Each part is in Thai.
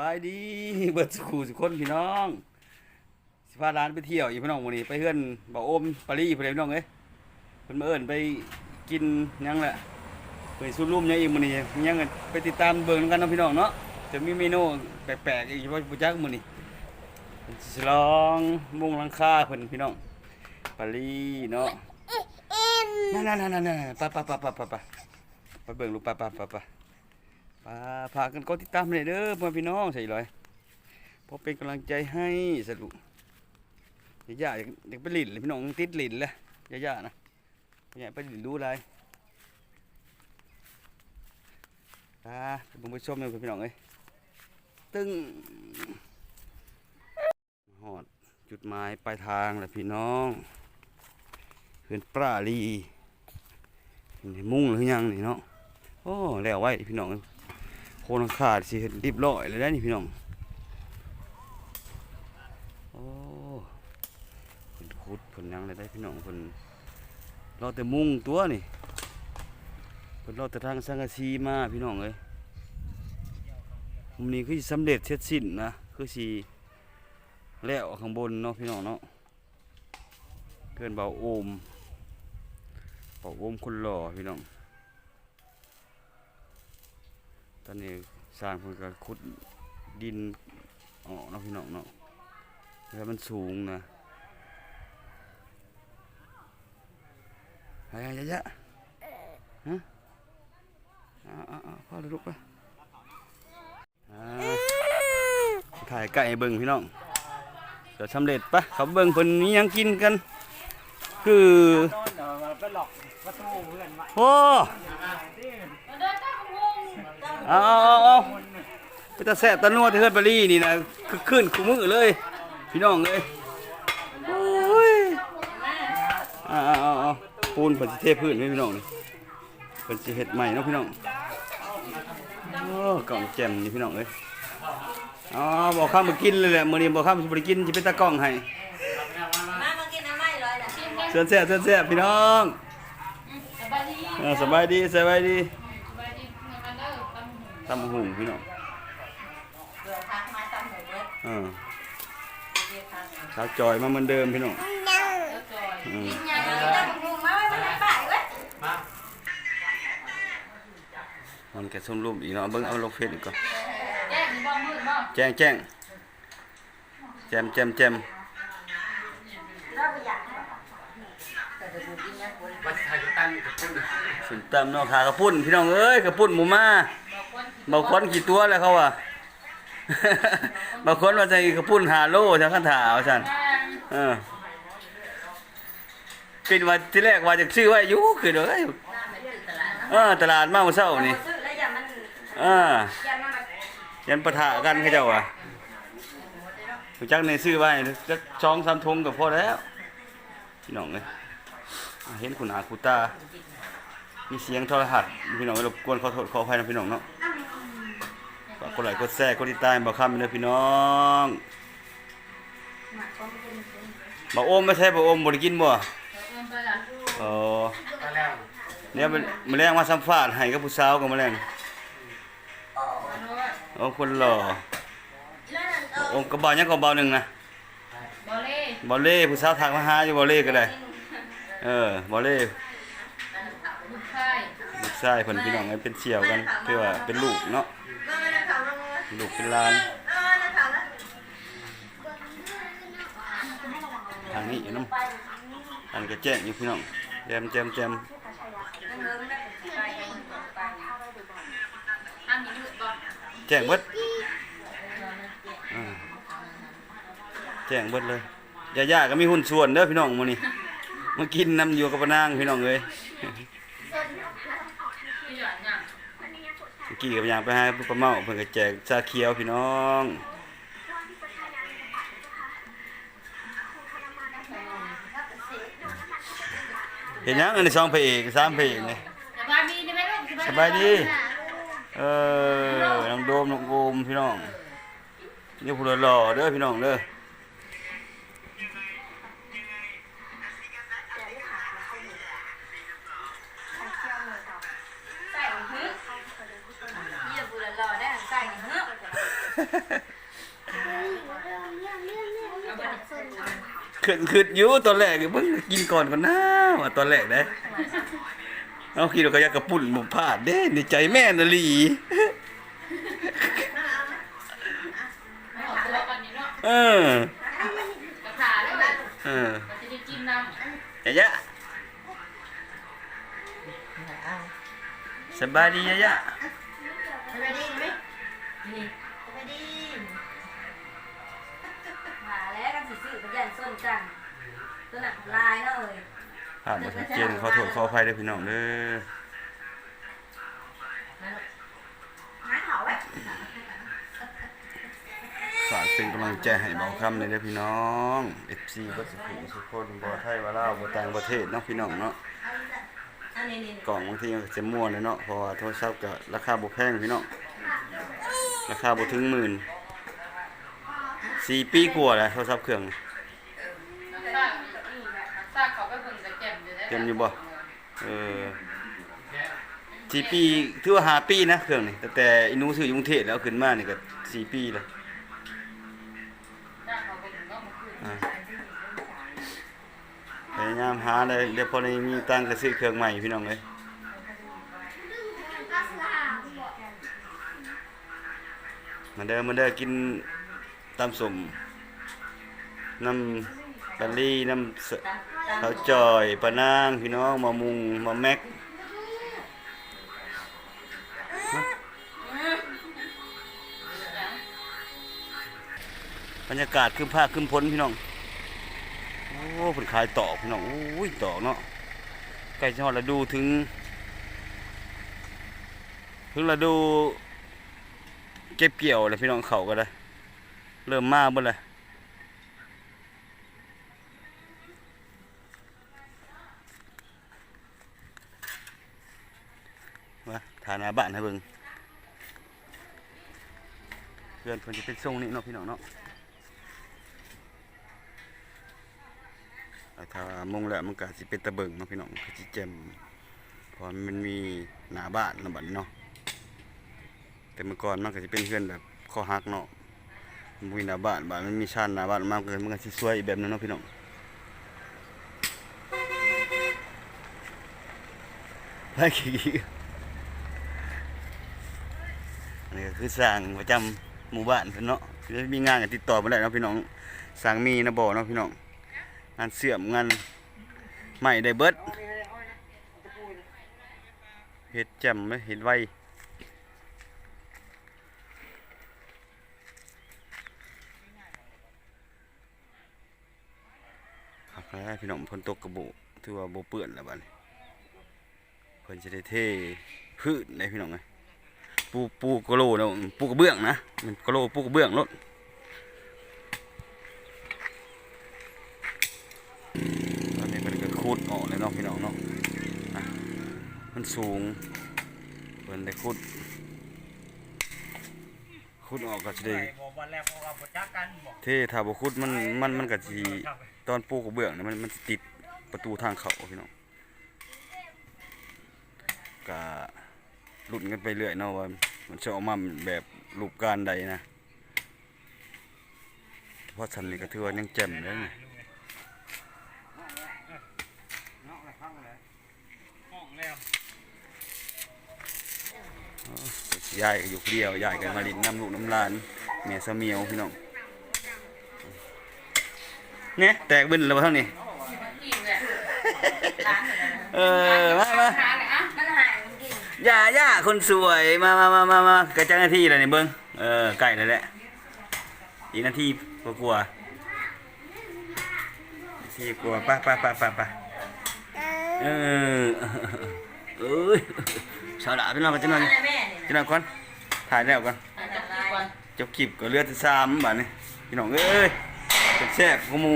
บายดีเบิดสุขสุขคนพี่น้อง สิพาร้านไปเที่ยวอีกพี่น้องวันนี้ไปเฮือนบ่าวโอมปารีเพิ่นเลยพี่น้องเอ้ยเพิ่นมาเอิ้นไปกินหยังแหละไปสู้ร่วมหยังอีกมื้อนี้ยังไปติดตามเบิ่งนำกันเนาะพี่น้องเนาะจะมีเมนูแปลกๆอีกบ่บ่จักมื้อนี้เพิ่นสิลองมุงหลังคาเพิ่นพี่น้องปารีเนาะนั่นๆๆๆๆไปๆๆๆๆไปเบิ่งลูกไปๆๆๆ ปาพากันกดติดตามเลยเด้อพ่อพี่น้องใส่เลยเพราะเป็นกำลังใจให้สรุปย่าอย่ากอยากไปหลินเลยพี่น้องติดหลินเลยย่าอย่นะอย่าไปหลินดูอะไรตาบุญผู้ชมเลยพี่น้องเอ้ยตึ้งหอดจุดหมายปลายทางแหละพี่น้องเพื่อนปลาลีมุ่งหรือยังนี่เนาะโอ้แล้วไว้พี่น้อง คนขาดสิเฮ็ดรีบร้อยเลยได้นี่พี่น้องโอ้เพิ่นขุดเพิ่นหยังเลยได้พี่น้องเพิ่นรอแต่มุงตัวนี่เพิ่นรอแต่ทางสังกะสีมาพี่น้องเอ้ยมุมนี้คือสำเร็จเสร็จสิ้นนะคือสิแล้วข้างบนเนาะพี่น้องเนาะเกินเบาโอมเบาโอมคนหล่อพี่น้อง ต อนนี้สร้างเพิ่นก็ขุดดินออกเนาะพี่น้องเนาะแล้วมันสูงนะไอ้ยะยะฮะอ่าอ่าอ่าพ่อเลยลูกไปอ่าถ่ายไก่ให้เบิ่งพี่น้องเดี๋ยวสำเร็จปะเขาเบิ่งเพิ่นมีหยังกินกัน คือนอนเดี๋ยวมาไปหลอกประตูเพื่อนไว้โอ้ เอาเอาเอาเอาไปตาแสบตานัวที่เฮือนบารีนี่นะคือขึ้นคู่มือเลย พี่น้องเอ้ยโอ้ยอ่าเอาเอาเอาปูนเพิ่นสิเทพื้นให้พี่น้องนี่เพิ่นสิเฮ็ดใหม่เนาะพี่น้องโอ้กล่องแจ่มนี่พี่น้องเอ้ยอ๋อบอกข้ามมากินเลยแหละมื้อนี้บอกข้ามสิบ่ได้กินสิเป็นตากล้องให้มามากินน้ำไม้ลอยละชิมกันเชิญแซ่บเชิญแซ่บพี่น้องสบายดีเออสบายดีสบายดี สบายดีมาเด้อ ตำหูตำหุ่งพี่น้องเดือพักมาตำหมูเบิดเออเดือพักสาวจอยมาเหมือนเดิมพี่น้องเดือจอยอืมกินยังตำหูมาไว้ไม่ได้ป่ายเว้ยมันแกส้มรูปอีกเนาะเบิ่งเอาลงเฟซอีกก่อนแย่งบ้องมืดบ้องแจ้งแจ้งแจมแจมแจมเราไปอยากแต่จะดูกินยังคนมาถ่ายตั้งกับคุณสุนตำเนาะขากระปุ่นพี่น้องเอ้ยกระปุ่นหมูมา บอกคนบางคนกี่ตัวแล้วเขาว่ะบางคนว่าจกระปุ่นหาโลจะขั้นถาเอาซั่นเออเป็นว่าที่แรกว่าจะซื้อไว้อยู่คือเด้อเออตลาดมาเมื่อเช้านี่อ่าเออยันมายันปะทะกันเขาเจ้าว่ะจักในซื้อไว้จักช่องสามทงก็พอแล้วพี่น้องเอ้ยเห็นคุณอาคุตา มีเสียงโทรทัศน์พี่น้องรบกวนขอโทษขออภัยนะพี่น้องเนาะ ฝากกดไลค์กดแชร์กดติดตามบอกคำเด้อพี่น้องบ่โอมไม่ใช่บ่โอมบ่ได้กินบ่เอิ้นไปละเออมาแล้วเนี่ยมันแมลงมาสัมภาษณ์ให้กับผู้สาวกับแมลงมาโน้ตโอ้คนหล่อโอ้กระเบายังกระเบาหนึ่งนะบอเล่บอลเล่ผู้สาวทักมาหาอยู่บอลเล่ก็ได้เออบอลเล่ลูกชายลูกชายเพิ่นพี่น้องกันเป็นเสี่ยวกันคือว่าเป็นลูกเนาะ ลูกเป็นลานทางนี้อยู่น้ำอันก็แจ้งอยู่พี่น้องแจมแจมแจมแจ้งเบิดแจ้งเบิดเลยย่าๆก็มีหุ้นส่วนเด้อพี่น้องมื้อนี้มากินน้ำอยู่กับนางพี่น้องเอ้ย คือหยอดหยัง เมื่อ กี้กับยางไปหาปลาเมาเพิ่นก็แจกชาเขียวพี่น้องเห็นยังอันนี้สองพระเอกสามพระเอกนี่สบายดีได้ไหมลูกสบายดีเออน้องโดมน้องโอมพี่น้องนี่ผู้หล่อๆเด้อพี่น้องเด้อ ใส่หึเยี่ยมบุรรอได้ใส่หึ ขึ้นขึ้นอยู่ตอนแรกเบิ่งกินก่อนก่อนนะว่าตอนแรกเด้เอาคิดว่าก็อยากกระปุ่นหมุพลาดเด้ในใจแม่นอหลีไม่ออกตัวกันนี่เนาะเออกระถาแล้วนะเออมันจะได้กินน้ำยะยะสบายดียะยะสบายดีไหม กันสิซื้อไปยันส้นจังตัวหนักลายเนาะเอ้ยผ่านมาชัดเจนขอโทษขออภัยด้วยพี่น้องเด้อหาเขาไว้ฝากเป็นกำลังใจให้เบาคำเลยเด้อพี่น้อง FC ก็สุขุมสุขคนบ่ไทยว่าลาวบ่ต่างประเทศเนาะพี่น้องเนาะกล่องบางทีมันก็จะมั่วเลยเนาะเพราะว่าโทรศัพท์ก็ราคาบ่แพงพี่น้องราคาบ่ถึงหมื่นสี่ปีกว่าแล้วโทรศัพท์เครื่อง น้ำซากน้ำซากเขาไปเพิ่งจะแจ่มอยู่ได้ เต็มอยู่บ่เออสี่ปีถือว่าห้าปีนะเครื่องนี่แต่แต่อินูซื้ออยู่กรุงเทพแล้วเอาขึ้นมานี่ก็สี่ปีแล้วซากเขาไปถึงาขึ้นอ่าพยายามหาเลยเดี๋ยวพอได้มีตังค์ก็ซื้อเครื่องใหม่พี่น้องเลยมาเด้อมาเด้อกินตำสมน้ำ บัลลี่น้ำสข้าวจอยปลานางพี่น้องมามุงมาแม็กบรรยากาศคือภาคคือพ้นพี่น้อง โอ้ผลขายต่อพี่น้องโอ้ยต่อเนาะใกล้จะฮอดฤดูถึง ถึงฤดู เก็บเกี่ยวเลยพี่น้องเขาก็ได้เริ่มมาเบ่เลยว่าฐาหนา บ้านให้เบิ่งเพื่อนเพิ่นจะเป็นทรงนี้เนาะพี่น้องเนาะอ่าถ้ามงแล้วมันก็สิเป็นตะเบิงเนาะพี่น้องก็สิแจ่มเพราะมันมีหน้าบ้านเนาะบัดนี้เนาะแต่เมื่อก่อนมันก็สิเป็นเพื่อนแบบข้อหักเนาะมันมีหน้าบ้านบ้านมันมีชานหน้าบ้านมากเลยมันก็สิสวยแบบนึงเนาะพี่น้องไปขี้ อันนี้ก็คือสร้างประจำหมู่บ้านเพิ่นเนาะคือมีงานก็ติดต่อมาได้เนาะพี่น้องสร้างมีนะบ่เนาะพี่น้องงานเสื่อมงานใหม่ได้เบิดเฮ็ดแจ่มไหมเฮ็ดไวครับแล้วพี่น้องฝนตกกระโบถือว่าโบเปื้อนแล้วบัดนี้เพิ่นจะได้เทพืชได้พี่น้องไง ปูปูกระโหลนะปูกระเบื้องนะมันกระโหลปูกระเบื้องรถตอนนี้มันก็คูดออกเลยเนาะพี่น้องเนาะมันสูงเพิ่นได้คูดคูดออกก็สิได้เท่ถ้าบ่คูดมันมันมันก็สิตอนปูกระเบื้องเนี่ยมันมันติดประตูทางเข้าพี่น้องก็ลุ้นกันไปเรื่อยเนาะว่า มันจะออกมาแบบรูปการใดนะเพราะฉันนี่ก็ถือว่ายังแจ่มเลยนะอะไงยห้องแล้วยายก็อยู่เดียวยายก็มาลินน้ำลูกน้ำลานแม่สะเมียวพี่น้องเนี่ยแตกบึ้นแล้วเท่านี้กินแหละเออมามา ย่าย่าคนสวยมามามามามาใกล้เจะนาทีแล้วนี่ยเบิ้งเออใกล้แล้วแหละอีกนาทีกลัวๆนาทีกลัวาไปไปไปไปไปเออเอ้ยสาวดาพี่น้องกันจังหน่อยอะไรแม่นี่จังหน่อยก่อนถ่ายแล้วก่อนจจะกินก่อนจบคลิปก็เลือดซ้ำบัดนี้พี่น้องเอ้ยแซ่บๆกูหมู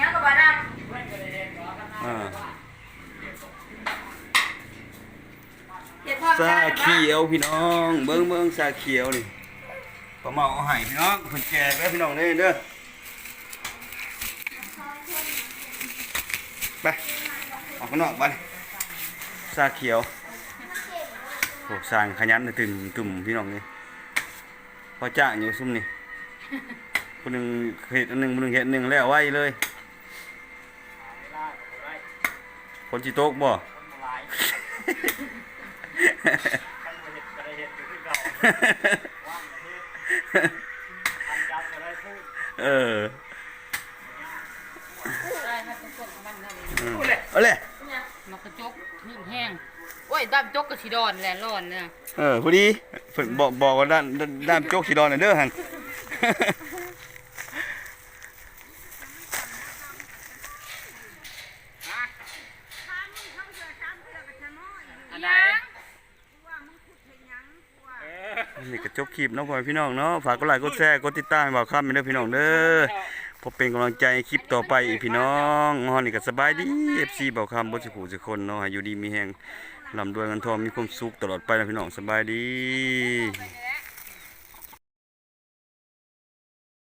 ยังกับบ้านอ่า เฮ็ดพ่อซาเขียวพี่น้อง เบิ้งเบิ้งซาเขียวนี่ปลาเมาเอาให้พี่น้องคนแก่แม่พี่น้องเด้อเด้อไปออกข้างนอกบ้านซาเขียวโอ้สร้างขยันตื่นตุ่มพี่น้องนี่พอจ้างอยู่ซุ่มนี่คนหนึ่งเห็ดอันหนึ่งคนหนึ่งเห็ดอันหนึ่งแล้วไว้เลย คนจิโตกบ่คนบ่หลายคันบ่เฮ็ดก็ได้เฮ็ดอยู่คือเก่าว่างก็เฮ็ดอันจับก็ได้พูดเออได้ให้เป็นคนของมันนั่นเองอืมเอาเลยนกกระจกหิ้งแห้งโอ้ยดำจกกับสีดอนแหละร้อนเนี่ยเออพอดีเพิ่นบอกบอกว่าด้านด้านด้านโจกสีดอนน่ะเด้อหั่นอันไหนเออ นี่ก็จบคลิปเนาะพ่อพี่น้องเนาะฝากกดไลค์กดแชร์กดติดตามให้บ่าวคำให้เด้อพี่น้องเด้อพบเป็นกำลังใจคลิปต่อไปอีกพี่น้องฮอนนี่ก็สบายดี FC บ่าวคำบ่สิผู้สิคนเนาะให้อยู่ดีมีแฮงร่ำรวยเงินทองมีความสุขตลอดไปนะพี่น้องสบายดี